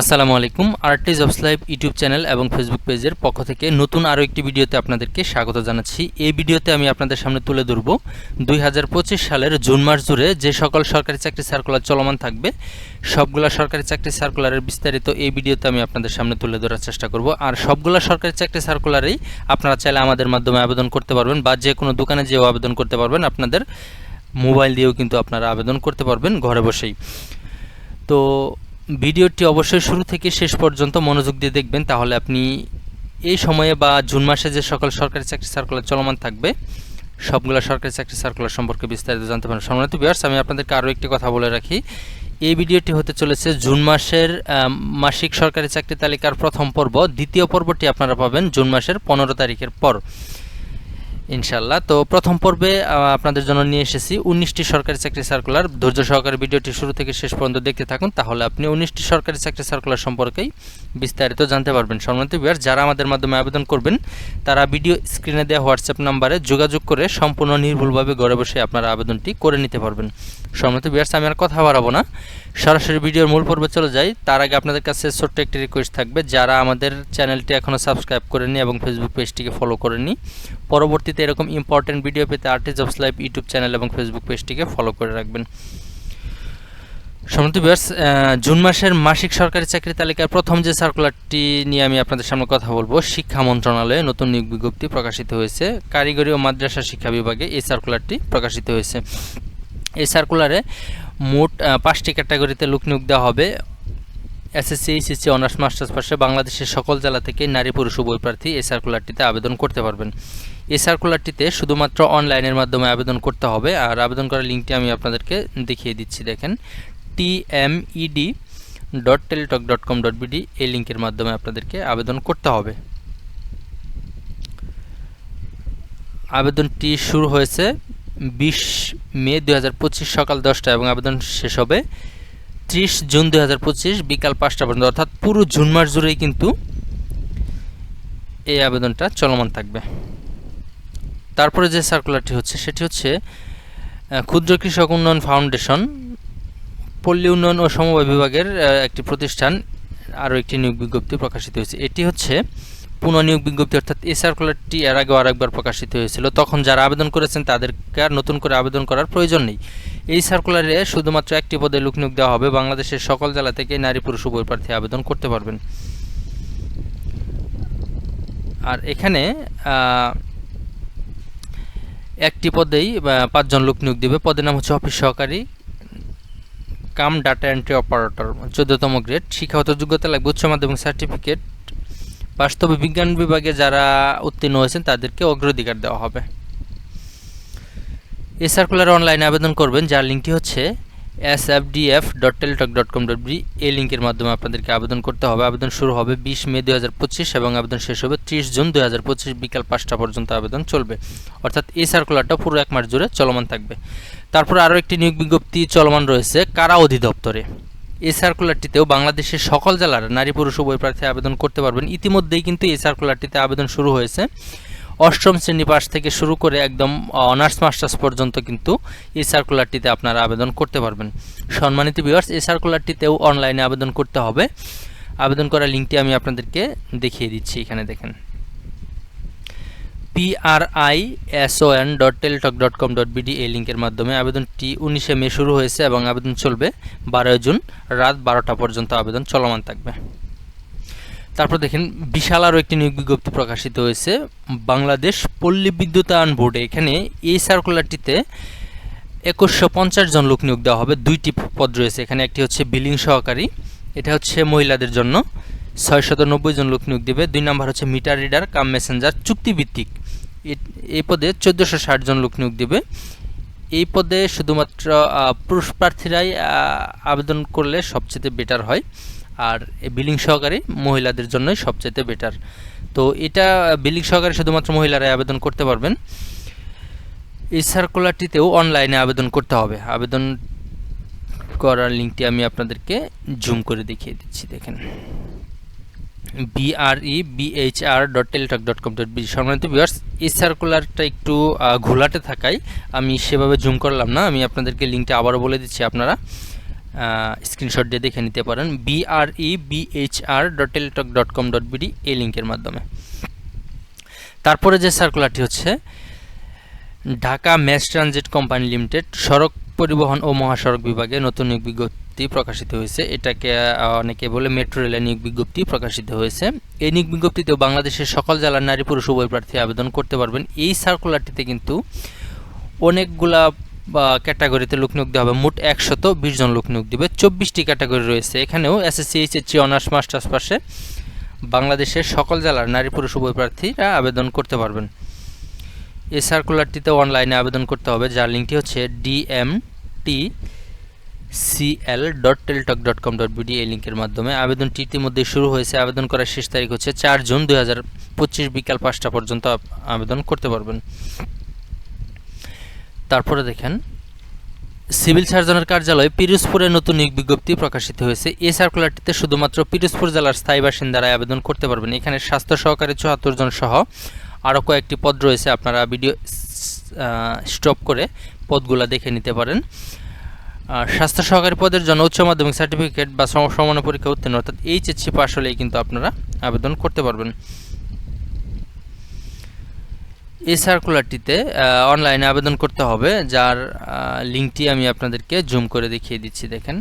আসসালামু আলাইকুম, arts of life YouTube channel এবং ফেসবুক পেজের পক্ষ থেকে নতুন আরও একটি ভিডিওতে আপনাদেরকে স্বাগত জানাচ্ছি। এই ভিডিওতে আমি আপনাদের সামনে তুলে ধরব দুই হাজার পঁচিশ সালের জুন মাস জুড়ে যে সকল সরকারি চাকরি সার্কুলার চলমান থাকবে, সবগুলা সরকারি চাকরি সার্কুলারের বিস্তারিত এই ভিডিওতে আমি আপনাদের সামনে তুলে ধরার চেষ্টা করব। আর সবগুলা সরকারি চাকরি সার্কুলারেই আপনারা চাইলে আমাদের মাধ্যমে আবেদন করতে পারবেন বা যে কোনো দোকানে যেও আবেদন করতে পারবেন, আপনাদের মোবাইল দিয়েও কিন্তু আপনারা আবেদন করতে পারবেন ঘরে বসেই। তো ভিডিওটি অবশ্যই শুরু থেকে শেষ পর্যন্ত মনোযোগ দিয়ে দেখবেন, তাহলে আপনি এই সময়ে বা জুন মাসে যে সকল সরকারি চাকরি সার্কুলার চলমান থাকবে, সবগুলো সরকারি চাকরি সার্কুলার সম্পর্কে বিস্তারিত জানতে পারেন সম্মানিত বিয়ার্স আমি আপনাদেরকে আরও একটি কথা বলে রাখি। এই ভিডিওটি হতে চলেছে জুন মাসের মাসিক সরকারি চাকরি তালিকার প্রথম পর্ব। দ্বিতীয় পর্বটি আপনারা পাবেন জুন মাসের পনেরো তারিখের পর। ইনশাল্লাহ তো প্রথম পর্বে আপনাদের জন্য নিয়ে এসেছি উনিশটি সরকারি চাকরি সার্কুলার। ধৈর্য সহকারে ভিডিওটি শুরু থেকে শেষ পর্যন্ত দেখতে থাকুন, তাহলে আপনি উনিশটি সরকারি চাকরি সার্কুলার সম্পর্কেই বিস্তারিত জানতে পারবেন। সম্মানিত বিহার যারা আমাদের মাধ্যমে আবেদন করবেন, তারা ভিডিও স্ক্রিনে দেওয়া হোয়াটসঅ্যাপ নাম্বারে যোগাযোগ করে সম্পূর্ণ নির্ভুলভাবে ঘরে বসে আপনারা আবেদনটি করে নিতে পারবেন। সম্মানিত বিহার আমি আর কথা বাড়াবো না। সরাসরি ভিডিওর মূল পর্বে চলে যাই। তার আগে আপনাদের কাছে ছোট্ট একটি রিকোয়েস্ট থাকবে, যারা আমাদের চ্যানেলটি এখনও সাবস্ক্রাইব করেনি এবং ফেসবুক পেজটিকে ফলো করেনি পরবর্তীতে এরকম ইম্পর্টেন্ট ভিডিও পেতে artist of live YouTube channel এবং ফেসবুক পেজটিকে ফলো করে রাখবেন। সম্মানিত ভিউয়ার্স জুন মাসের মাসিক সরকারি চাকরি তালিকার প্রথম যে সার্কুলারটি নিয়ে আমি আপনাদের সামনে কথা বলব, শিক্ষা মন্ত্রণালয়ে নতুন নিয়োগ বিজ্ঞপ্তি প্রকাশিত হয়েছে। কারিগরি ও মাদ্রাসা শিক্ষা বিভাগে এই সার্কুলারটি প্রকাশিত হয়েছে। এই সার্কুলারে মোট পাঁচটি ক্যাটাগরিতে লোক নিয়োগ দেওয়া হবে। এসএসসি এইচএসসি অনার্স মাস্টার্স পাশে বাংলাদেশের সকল জেলা থেকে নারী, পুরুষ, উভয় প্রার্থী এই সার্কুলারটিতে আবেদন করতে পারবেন। এই সার্কুলারটিতে শুধুমাত্র অনলাইনের মাধ্যমে আবেদন করতে হবে। আর আবেদন করার লিঙ্কটি আমি আপনাদেরকে দেখিয়ে দিচ্ছি, দেখেন। TMED dot Teletalk dot com dot BD এই লিঙ্কের মাধ্যমে আপনাদেরকে আবেদন করতে হবে। আবেদনটি শুরু হয়েছে বিশ মে দু হাজার পঁচিশ সকাল দশটা এবং আবেদন শেষ হবে ত্রিশ জুন দুই হাজার পঁচিশ বিকাল পাঁচটা পর্যন্ত। অর্থাৎ পুরো জুন মাস জুড়েই কিন্তু এই আবেদনটা চলমান থাকবে। তারপরে যে সার্কুলারটি হচ্ছে, সেটি হচ্ছে ক্ষুদ্র কৃষক উন্নয়ন ফাউন্ডেশন, পল্লী উন্নয়ন ও সমবায় বিভাগের একটি প্রতিষ্ঠান, আরও একটি নিয়োগ বিজ্ঞপ্তি প্রকাশিত হয়েছে। এটি হচ্ছে পুনঃনিয়োগ বিজ্ঞপ্তি অর্থাৎ এই সার্কুলারটি এর আগেও আরেকবার প্রকাশিত হয়েছিল। তখন যারা আবেদন করেছেন, তাদেরকে আর নতুন করে আবেদন করার প্রয়োজন নেই। এই সার্কুলারে শুধুমাত্র একটি পদে লোক নিয়োগ দেওয়া হবে। বাংলাদেশের সকল জেলা থেকে নারী, পুরুষ উভয় প্রার্থী আবেদন করতে পারবেন। আর এখানে একটি পদেই পাঁচজন লোক নিয়োগ দিবে। পদের নাম হচ্ছে অফিস সহকারী, কাম, ডাটা এন্ট্রি অপারেটর, চোদ্দতম গ্রেড। শিক্ষাগত যোগ্যতা লাগবে উচ্চ মাধ্যমিক সার্টিফিকেট বাস্তবে বিজ্ঞান বিভাগে যারা উত্তীর্ণ হয়েছেন, তাদেরকে অগ্রাধিকার দেওয়া হবে। এই সার্কুলার অনলাইনে আবেদন করবেন, যার লিঙ্কটি হচ্ছে S F D F dot Teletalk dot com dot B এই লিঙ্কের মাধ্যমে আপনাদেরকে আবেদন করতে হবে। আবেদন শুরু হবে বিশ মে দু হাজার পঁচিশ এবং আবেদন শেষ হবে ত্রিশ জুন দু হাজার পঁচিশ বিকাল পাঁচটা পর্যন্ত আবেদন চলবে। অর্থাৎ এই সার্কুলারটা পুরো এক মাস জুড়ে চলমান থাকবে। তারপর আরও একটি নিয়োগ বিজ্ঞপ্তি চলমান রয়েছে কারা অধিদপ্তরে? এই সার্কুলারটিতেও বাংলাদেশের সকল জেলার নারী পুরুষ উভয় প্রার্থী আবেদন করতে পারবেন। ইতিমধ্যেই কিন্তু এই সার্কুলারটিতে আবেদন শুরু হয়েছে। অষ্টম শ্রেণি পাশ থেকে শুরু করে একদম অনার্স মাস্টার্স পর্যন্ত কিন্তু এই সার্কুলারটিতে আপনারা আবেদন করতে পারবেন। সম্মানিত ভিউয়ার্স এই সার্কুলারটিতেও অনলাইনে আবেদন করতে হবে। আবেদন করার লিঙ্কটি আমি আপনাদেরকে দেখিয়ে দিচ্ছি। এখানে দেখেন। PRI SON dot Teletalk dot com dot BD এই লিঙ্কের মাধ্যমে আবেদনটি উনিশে মে শুরু হয়েছে এবং আবেদন চলবে বারোই জুন রাত বারোটা পর্যন্ত আবেদন চলমান থাকবে। তারপর দেখেন, বিশাল আরও একটি নিয়োগ বিজ্ঞপ্তি প্রকাশিত হয়েছে, বাংলাদেশ পল্লী বিদ্যুতায়ন বোর্ডে। এখানে এই সার্কুলারটিতে একুশশো পঞ্চাশ জন লোক নিয়োগ দেওয়া হবে, দুইটি পদ রয়েছে। এখানে একটি হচ্ছে বিলিং সহকারী, এটা হচ্ছে মহিলাদের জন্য। ছয়শত জন লোক নিয়োগ দেবে। দুই নাম্বার হচ্ছে মিটার রিডার কাম মেসেঞ্জার চুক্তিভিত্তিক। এই পদে চোদ্দোশো জন লোক নিয়োগ দেবে। এই পদে শুধুমাত্র পুরুষ প্রার্থীরাই আবেদন করলে সবচেয়ে বেটার হয়। আর বিলিং সহকারী মহিলাদের জন্যই সবচেয়ে বেটার। তো এটা বিলিং সহকারী শুধুমাত্র মহিলারাই আবেদন করতে পারবেন। এই সার্কুলারটিতেও অনলাইনে আবেদন করতে হবে। আবেদন করার লিঙ্কটি আমি আপনাদেরকে জুম করে দেখিয়ে দিচ্ছি, দেখেন। BRE BHR dot Teletalk dot com dot B সম্মানিত ভিউয়ার্স এই সার্কুলারটা একটু ঘোলাটে থাকায় আমি সেভাবে জুম করলাম না। আমি আপনাদেরকে লিঙ্কটা আবারও বলে দিচ্ছি, আপনারা স্ক্রিনশট দিয়ে দেখে নিতে পারেন। BRE BHR dot Teletalk dot com dot BD এই লিঙ্কের মাধ্যমে। তারপরে যে সার্কুলারটি হচ্ছে, Dhaka mass transit company limited, সড়ক পরিবহন ও মহাসড়ক বিভাগে নতুন নিয়োগ বিজ্ঞপ্তি। প্রকাশিত হয়েছে। এটাকে অনেকে বলে মেট্রো রেলের নিয়োগ বিজ্ঞপ্তি প্রকাশিত হয়েছে। এই নিয়োগ বিজ্ঞপ্তিতেও বাংলাদেশের সকল জেলার নারী, পুরুষ, উভয় প্রার্থী আবেদন করতে পারবেন। এই সার্কুলারটিতে কিন্তু অনেকগুলা ক্যাটাগরিতে লোক নিয়োগ দেওয়া হবে। মোট একশত বিশ জন লোক নিয়োগ দেবে। চব্বিশটি ক্যাটাগরি রয়েছে। এখানেও এসএসসি এইচএসসি অনার্স মাস্টার্স পাশে বাংলাদেশের সকল জেলার নারী, পুরুষ, উভয় প্রার্থীরা আবেদন করতে পারবেন। এই সার্কুলারটিতে অনলাইনে আবেদন করতে হবে। যার লিঙ্কটি হচ্ছে DMT CL dot Teletalk dot com dot BD এই লিঙ্কের মাধ্যমে আবেদনটি ইতিমধ্যে শুরু হয়েছে। আবেদন করার শেষ তারিখ হচ্ছে চার জুন দুই হাজার পঁচিশ বিকাল পাঁচটা পর্যন্ত আবেদন করতে পারবেন। তারপরে দেখেন, সিভিল সার্জনের কার্যালয়ে পিরোজপুরে নতুন নিয়োগ বিজ্ঞপ্তি প্রকাশিত হয়েছে। এই সার্কুলারটিতে শুধুমাত্র পিরোজপুর জেলার স্থায়ী বাসিন্দারা আবেদন করতে পারবেন। এখানে স্বাস্থ্য সহকারী চুয়াত্তর জন সহ আরও কয়েকটি পদ রয়েছে। আপনারা ভিডিও স্টপ করে পদগুলো দেখে নিতে পারেন। স্বাস্থ্য সহকারী পদের জন্য উচ্চ মাধ্যমিক সার্টিফিকেট বা সমান পরীক্ষা উত্তীর্ণ, অর্থাৎ এইচএসসি পাস হলেই কিন্তু আপনারা আবেদন করতে পারবেন। এই সার্কুলারটিতে অনলাইনে আবেদন করতে হবে, যার লিঙ্কটি আমি আপনাদেরকে জুম করে দেখিয়ে দিচ্ছি, দেখেন।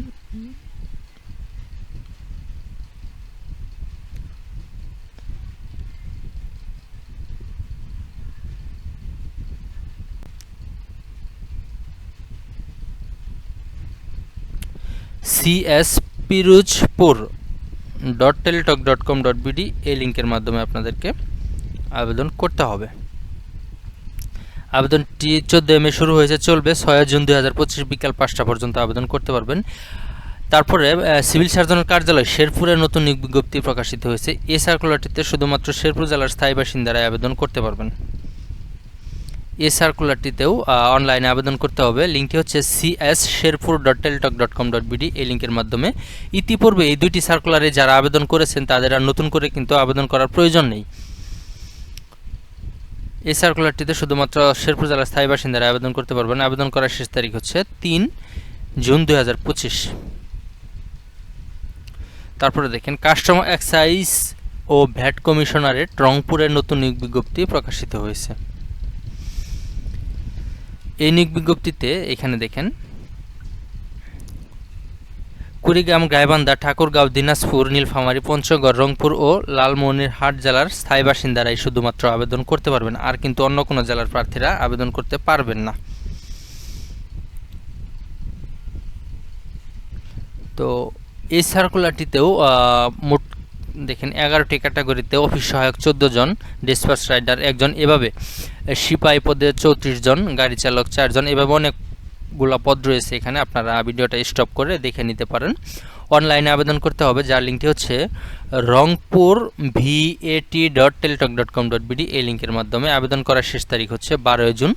CS Pirojpur dot Teletalk dot com dot BD এই লিঙ্কের মাধ্যমে আপনাদেরকে আবেদন করতে হবে। আবেদনটি চোদ্দ মে শুরু হয়েছে, চলবে ছয় জুন দুই হাজার পঁচিশ বিকাল পাঁচটা পর্যন্ত আবেদন করতে পারবেন। তারপরে সিভিল সার্জনের কার্যালয় শেরপুরের নতুন বিজ্ঞপ্তি প্রকাশিত হয়েছে। এই সার্কুলারটিতে শুধুমাত্র শেরপুর জেলার স্থায়ী বাসিন্দারাই আবেদন করতে পারবেন। এই সার্কুলারটিতেও অনলাইনে আবেদন করতে হবে। লিঙ্কটি হচ্ছে CS Sherpur dot Teletalk dot com dot BD এই লিঙ্কের মাধ্যমে ইতিপূর্বে এই দুইটি সার্কুলারে যারা আবেদন করেছেন, তাদের আর নতুন করে কিন্তু আবেদন করার প্রয়োজন নেই। এই সার্কুলারটিতে শুধুমাত্র শেরপুর জেলার স্থায়ী বাসিন্দারা আবেদন করতে পারবেন। আবেদন করার শেষ তারিখ হচ্ছে তিন জুন দুই হাজার পঁচিশ। তারপরে দেখেন কাস্টমার এক্সাইজ ও ভ্যাট কমিশনারের রংপুরের নতুন নিয়োগ বিজ্ঞপ্তি প্রকাশিত হয়েছে। এই নিয়োগ বিজ্ঞপ্তিতে এখানে দেখেন, কুড়িগ্রাম, গাইবান্ধা, ঠাকুরগাঁও, দিনাজপুর, নীলফামারী, পঞ্চগড়, রংপুর ও লালমনিরহাট জেলার স্থায়ী বাসিন্দারাই শুধুমাত্র আবেদন করতে পারবেন, আর কিন্তু অন্য কোনো জেলার প্রার্থীরা আবেদন করতে পারবেন না। তো এই সার্কুলারটিতেও মোট দেখেন, এগারোটি ক্যাটাগরিতে অফিস সহায়ক চোদ্দ জন ডিসপাস রাইডার একজন, এভাবে সিপাই পদে চৌত্রিশ জন, গাড়ি চালক চারজন এভাবে অনেকগুলো পদ রয়েছে এখানে, আপনারা ভিডিওটা স্টপ করে দেখে নিতে পারেন। অনলাইনে আবেদন করতে হবে, যার লিঙ্কটি হচ্ছে Rangpur VAT dot Teletalk dot com dot BD এই লিঙ্কের মাধ্যমে আবেদন করার শেষ তারিখ হচ্ছে বারোই জুন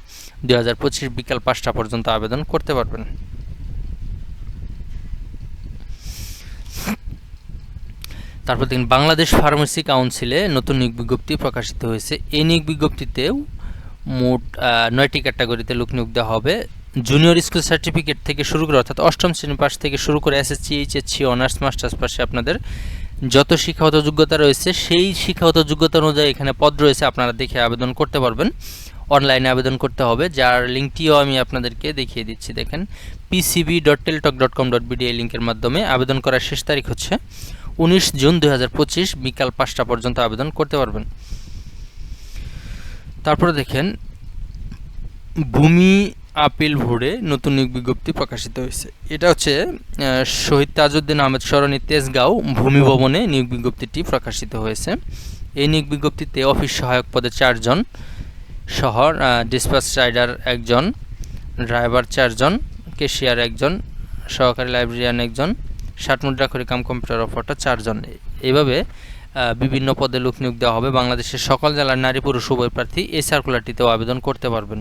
দু হাজার পঁচিশ বিকাল পাঁচটা পর্যন্ত আবেদন করতে পারবেন। তারপর দেখুন, বাংলাদেশ ফার্মেসি কাউন্সিলে নতুন নিয়োগ বিজ্ঞপ্তি প্রকাশিত হয়েছে। এই নিয়োগ বিজ্ঞপ্তিতেও মোট নয়টি ক্যাটাগরিতে লোক নিয়োগ দেওয়া হবে। জুনিয়র স্কুল সার্টিফিকেট থেকে শুরু করে, অর্থাৎ অষ্টম শ্রেণি পাশ থেকে শুরু করে এসএসসি, এইচএসসি, অনার্স, মাস্টার্স পাশে আপনাদের যত শিক্ষাগত যোগ্যতা রয়েছে, সেই শিক্ষাগত যোগ্যতা অনুযায়ী এখানে পদ রয়েছে, আপনারা দেখে আবেদন করতে পারবেন। অনলাইনে আবেদন করতে হবে, যার লিঙ্কটিও আমি আপনাদেরকে দেখিয়ে দিচ্ছি। দেখেন PCB dot Teletalk dot com dot BD এই লিঙ্কের মাধ্যমে আবেদন করার শেষ তারিখ হচ্ছে উনিশ জুন দু হাজার পঁচিশ বিকাল পাঁচটা পর্যন্ত আবেদন করতে পারবেন। তারপরে দেখেন, ভূমি আপিল ভোরে নতুন নিয়োগ বিজ্ঞপ্তি প্রকাশিত হয়েছে। এটা হচ্ছে শহীদ তাজউদ্দিন আহমেদ সরণি তেজগাঁও ভূমি ভবনে নিয়োগ বিজ্ঞপ্তিটি প্রকাশিত হয়েছে। এই নিয়োগ বিজ্ঞপ্তিতে অফিস সহায়ক পদে চারজন, শহর ডিসপাস রাইডার একজন, ড্রাইভার চারজন কেশিয়ার একজন, সহকারী লাইব্রেরিয়ান একজন ষাট মুদ্রাক্ষরী কাম কম্পিউটার অফারটা চারজন। এভাবে বিভিন্ন পদে লোক নিয়োগ দেওয়া হবে। বাংলাদেশের সকল জেলার নারী পুরুষ উভয় প্রার্থী এই সার্কুলারটিতেও আবেদন করতে পারবেন।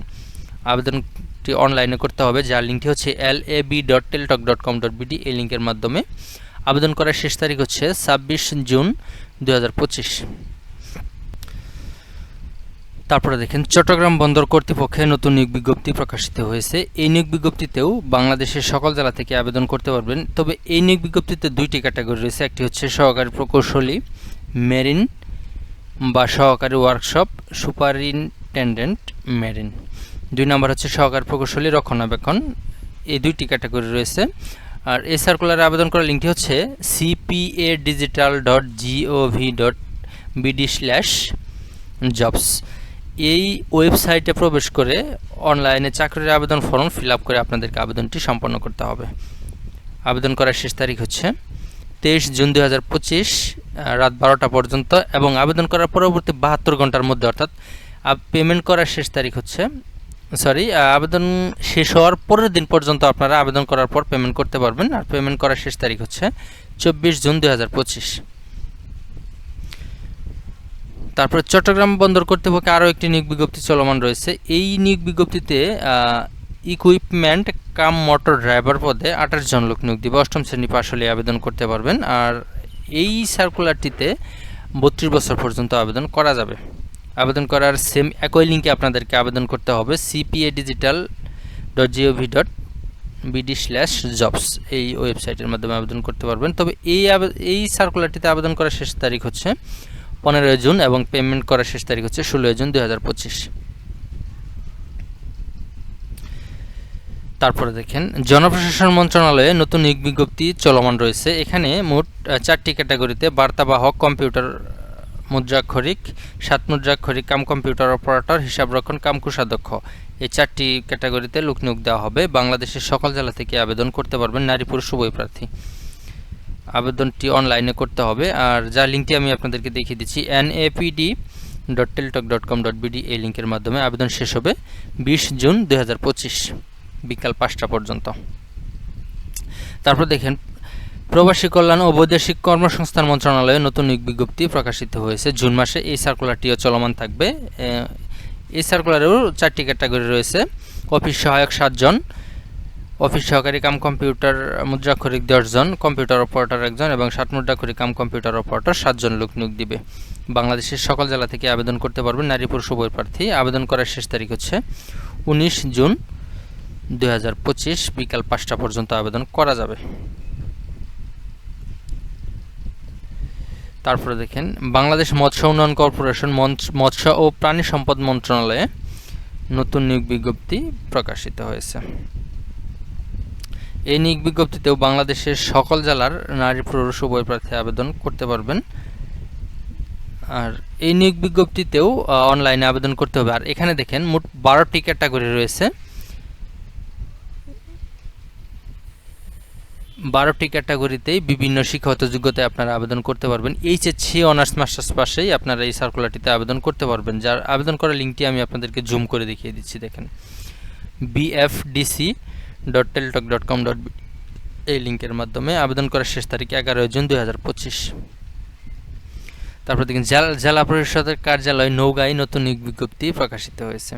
আবেদনটি অনলাইনে করতে হবে, যার লিঙ্কটি হচ্ছে L A B dot Teletalk dot com dot BD এই লিঙ্কের মাধ্যমে আবেদন করার শেষ তারিখ হচ্ছে ছাব্বিশ জুন দু হাজার পঁচিশ। তারপরে দেখেন, চট্টগ্রাম বন্দর কর্তৃপক্ষে নতুন নিয়োগ বিজ্ঞপ্তি প্রকাশিত হয়েছে। এই নিয়োগ বিজ্ঞপ্তিতেও বাংলাদেশের সকল জেলা থেকে আবেদন করতে পারবেন। তবে এই নিয়োগ বিজ্ঞপ্তিতে দুইটি ক্যাটাগরি রয়েছে। একটি হচ্ছে সহকারী প্রকৌশলী, মেরিন বা সহকারী ওয়ার্কশপ, সুপারিনটেন্ডেন্ট, মেরিন। দুই নম্বর হচ্ছে সহকারী প্রকৌশলী, রক্ষণাবেক্ষণ। এই দুইটি ক্যাটাগরি রয়েছে। আর এই সার্কুলারে আবেদন করার লিঙ্কটি হচ্ছে CPA digital dot GOV dot BD slash jobs এই ওয়েবসাইটে প্রবেশ করে অনলাইনে চাকরির আবেদন ফর্ম ফিল আপ করে আপনাদেরকে আবেদনটি সম্পন্ন করতে হবে। আবেদন করার শেষ তারিখ হচ্ছে তেইশ জুন দুই হাজার পঁচিশ, রাত বারোটা পর্যন্ত এবং আবেদন করার পরবর্তী বাহাত্তর ঘণ্টার মধ্যে অর্থাৎ পেমেন্ট করার শেষ তারিখ হচ্ছে সরি আবেদন শেষ হওয়ার পরের দিন পর্যন্ত আপনারা আবেদন করার পর পেমেন্ট করতে পারবেন। আর পেমেন্ট করার শেষ তারিখ হচ্ছে চব্বিশ জুন দুই হাজার পঁচিশ। তারপরে চট্টগ্রাম বন্দর কর্তৃপক্ষে আরও একটি নিয়োগ বিজ্ঞপ্তি চলমান রয়েছে। এই নিয়োগ বিজ্ঞপ্তিতে ইকুইপমেন্ট কাম মোটর ড্রাইভার পদে আঠাশ জন লোক নিয়োগ দিবে। অষ্টম শ্রেণি পাশ হলে আবেদন করতে পারবেন। আর এই সার্কুলারটিতে বত্রিশ বছর পর্যন্ত আবেদন করা যাবে। আবেদন করার সেম একই লিঙ্কে আপনাদেরকে আবেদন করতে হবে। CPA digital dot GOV dot BD slash jobs এই ওয়েবসাইটের মাধ্যমে আবেদন করতে পারবেন। তবে এই এই সার্কুলারটিতে আবেদন করার শেষ তারিখ হচ্ছে পনেরোই জুন এবং পেমেন্ট করার শেষ তারিখ হচ্ছে ষোলোই জুন দুই হাজার পঁচিশ। তারপরে দেখেন, জনপ্রশাসন মন্ত্রণালয়ে নতুন নিয়োগ বিজ্ঞপ্তি চলমান রয়েছে। এখানে মোট চারটি ক্যাটাগরিতে বার্তাবাহক কম্পিউটার মুদ্রাক্ষরিক, সাত মুদ্রাক্ষরিক, কাম কম্পিউটার অপারেটর হিসাবরক্ষণ কাম কোষাধ্যক্ষ। এই চারটি ক্যাটাগরিতে লোক নিয়োগ দেওয়া হবে। বাংলাদেশের সকল জেলা থেকে আবেদন করতে পারবেন নারী, পুরুষ, উভয় প্রার্থী। আবেদনটি অনলাইনে করতে হবে। আর যা লিঙ্কটি আমি আপনাদেরকে দেখিয়ে দিচ্ছি NAPD dot Teletalk dot com dot BD এই লিঙ্কের মাধ্যমে আবেদন শেষ হবে বিশ জুন দুই হাজার পঁচিশ বিকাল পাঁচটা পর্যন্ত। তারপর দেখেন, প্রবাসী কল্যাণ ও বৈদেশিক কর্মসংস্থান মন্ত্রণালয়ে নতুন বিজ্ঞপ্তি প্রকাশিত হয়েছে। জুন মাসে এই সার্কুলারটিও চলমান থাকবে। এই সার্কুলারেও চারটি ক্যাটাগরি রয়েছে। অফিস সহায়ক সাতজন অফিস সহকারী কাম কম্পিউটার মুদ্রাক্ষরিক দশজন, কম্পিউটার অপারেটর একজন এবং ষাট মুদ্রাক্ষরিক কাম কম্পিউটার অপারেটর সাতজন লোক নিয়োগ দিবে। বাংলাদেশের সকল জেলা থেকে আবেদন করতে পারবেন নারী, পুরুষ, উভয় প্রার্থী। আবেদন করার শেষ তারিখ হচ্ছে উনিশ জুন দুই বিকাল পাঁচটা পর্যন্ত আবেদন করা যাবে। তারপরে দেখেন, বাংলাদেশ মৎস্য উন্নয়ন কর্পোরেশন মৎস্য ও প্রাণী সম্পদ মন্ত্রণালয়ে নতুন নিয়োগ বিজ্ঞপ্তি প্রকাশিত হয়েছে। এই নিয়োগ বিজ্ঞপ্তিতেও বাংলাদেশের সকল জেলার নারী পুরুষ উভয় প্রার্থী আবেদন করতে পারবেন। আর এই নিয়োগ বিজ্ঞপ্তিতেও অনলাইনে আবেদন করতে হবে। আর এখানে দেখেন, মোট বারোটি ক্যাটাগরি রয়েছে। বারোটি ক্যাটাগরিতেই বিভিন্ন শিক্ষাগত যোগ্যতায় আপনারা আবেদন করতে পারবেন। এইচএসসি অনার্স মাস্টার্স পাশেই আপনারা এই সার্কুলারটিতে আবেদন করতে পারবেন। যার আবেদন করার লিঙ্কটি আমি আপনাদেরকে জুম করে দেখিয়ে দিচ্ছি, দেখেন। BFDC dot Teletalk dot com dot এই লিঙ্কের মাধ্যমে আবেদন করার শেষ তারিখ এগারোই জুন দুই হাজার পঁচিশ। তারপর দেখেন, জেলা জেলা পরিষদের কার্যালয় নৌগাঁয় নতুন নিয়োগ বিজ্ঞপ্তি প্রকাশিত হয়েছে।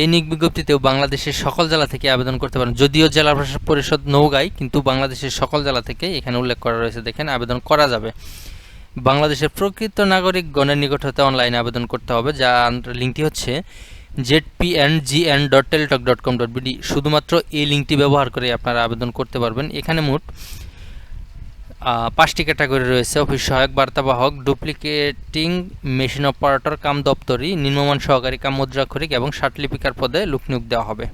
এই নিয়োগ বিজ্ঞপ্তিতেও বাংলাদেশের সকল জেলা থেকে আবেদন করতে পারেন। যদিও জেলা পরিষদ নৌগাঁয় কিন্তু বাংলাদেশের সকল জেলা থেকে এখানে উল্লেখ করা রয়েছে। দেখেন, আবেদন করা যাবে। বাংলাদেশের প্রকৃত নাগরিক গণের নিকট হতে অনলাইনে আবেদন করতে হবে যা লিঙ্কটি হচ্ছে Z P N G N dot Teletalk dot com dot BD শুধুমাত্র এই লিঙ্কটি ব্যবহার করে আপনারা আবেদন করতে পারবেন। এখানে মোট পাঁচটি ক্যাটাগরি রয়েছে। অফিস সহায়ক, বার্তাবাহক ডুপ্লিকেটিং মেশিন অপারেটর কাম দপ্তরি, নিম্নমান সহকারী, কাম মুদ্রাক্ষরিক এবং লিপিকার পদে লোক নিয়োগ দেওয়া হবে।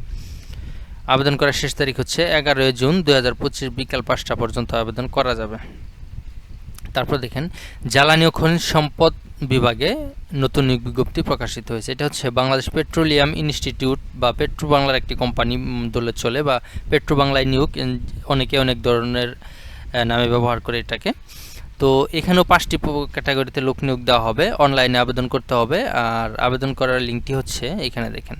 আবেদন করার শেষ তারিখ হচ্ছে এগারোই জুন দু হাজার পঁচিশ বিকাল পাঁচটা পর্যন্ত আবেদন করা যাবে। তারপর দেখেন, জ্বালানি ও খনিজ সম্পদ বিভাগে নতুন নিয়োগ বিজ্ঞপ্তি প্রকাশিত হয়েছে। এটা হচ্ছে বাংলাদেশ পেট্রোলিয়াম ইনস্টিটিউট বা পেট্রো বাংলার একটি কোম্পানি দলে চলে বা পেট্রো বাংলায় নিয়োগ অনেকে অনেক ধরনের নামে ব্যবহার করে এটাকে। তো এখানেও পাঁচটি ক্যাটাগরিতে লোক নিয়োগ দেওয়া হবে। অনলাইনে আবেদন করতে হবে। আর আবেদন করার লিঙ্কটি হচ্ছে এখানে দেখেন।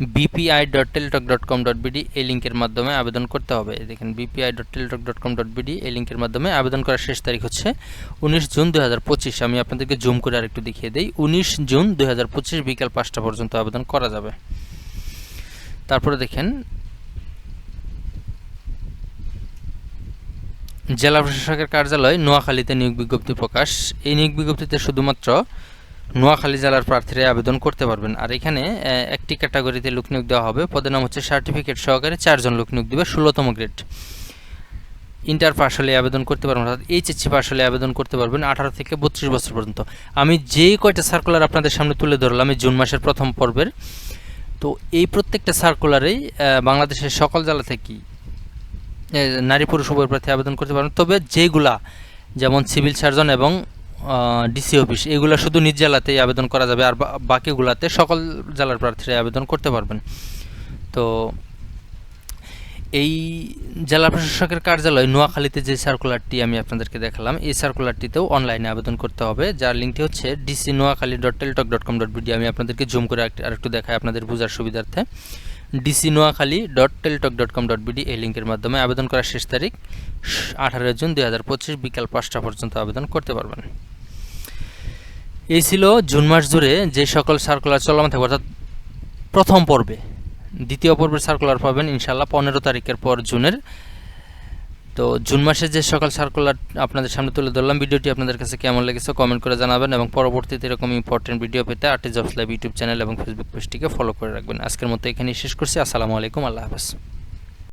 BPI dot Teletalk dot com dot BD এই লিঙ্কের মাধ্যমে আবেদন করতে হবে। দেখেন BPI dot Teletalk dot com dot BD এই লিঙ্কের মাধ্যমে আবেদন করার শেষ তারিখ হচ্ছে উনিশ জুন দু হাজার পঁচিশ। আমি আপনাদেরকে জুম করে আরেকটু দেখিয়ে দিই। উনিশ জুন দু হাজার পঁচিশ বিকাল পাঁচটা পর্যন্ত আবেদন করা যাবে। তারপরে দেখেন, জেলা প্রশাসকের কার্যালয় নোয়াখালীতে নিয়োগ বিজ্ঞপ্তি প্রকাশ। এই নিয়োগ বিজ্ঞপ্তিতে শুধুমাত্র নোয়াখালী জেলার প্রার্থীরা আবেদন করতে পারবেন। আর এখানে একটি ক্যাটাগরিতে লোক নিয়োগ দেওয়া হবে। পদের নাম হচ্ছে সার্টিফিকেট সহকারে চারজন লোক নিয়োগ দেবে, ষোলোতম গ্রেড। ইন্টার পাস হলে আবেদন করতে পারবেন, অর্থাৎ এইচএসসি পাস হলে আবেদন করতে পারবেন আঠারো থেকে বত্রিশ বছর পর্যন্ত। আমি যেই কয়টা সার্কুলার আপনাদের সামনে তুলে ধরলাম, এই জুন মাসের প্রথম পর্বের, তো এই প্রত্যেকটা সার্কুলারেই বাংলাদেশের সকল জেলা থেকেই নারী পুরুষ উভয় প্রার্থী আবেদন করতে পারবেন। তবে যেগুলা যেমন সিভিল সার্জন এবং ডিসি অফিস এগুলো শুধু নিজ জেলাতেই আবেদন করা যাবে আর বাকিগুলাতে সকল জেলার প্রার্থীরা আবেদন করতে পারবেন। তো এই জেলা প্রশাসকের কার্যালয় নোয়াখালীতে যে সার্কুলারটি আমি আপনাদেরকে দেখালাম, এই সার্কুলারটিতেও অনলাইনে আবেদন করতে হবে। যার লিঙ্কটি হচ্ছে DC Noakhali dot Teletalk dot com dot BD আমি আপনাদেরকে জুম করে আর একটু দেখাই আপনাদের বোঝার সুবিধার্থে। DC Noakhali dot Teletalk dot com dot BD এই লিঙ্কের মাধ্যমে আবেদন করার শেষ তারিখ আঠারো জুন দুই হাজার পঁচিশ বিকাল পাঁচটা পর্যন্ত আবেদন করতে পারবেন। এই ছিল জুন মাস জুড়ে যে সকল সার্কুলার চলমান থাকবে, অর্থাৎ প্রথম পর্বে। দ্বিতীয় পর্বের সার্কুলার পাবেন ইনশাল্লাহ পনেরো তারিখের পর জুনের তো জুন মাসে যে সকাল সার্কুলার আপনাদের সামনে তুলে ধরলাম, ভিডিওটি আপনাদের কাছে কেমন লেগেছে কমেন্ট করে জানাবেন এবং পরবর্তীতে এরকম ইম্পর্টেন্ট ভিডিও পেতে RT jobs live YouTube channel এবং ফেসবুক পেজটিকে ফলো করে রাখবেন। আজকের মতো এখানেই শেষ করছি। আসসালামু আলাইকুম, আল্লাহ হাফেজ।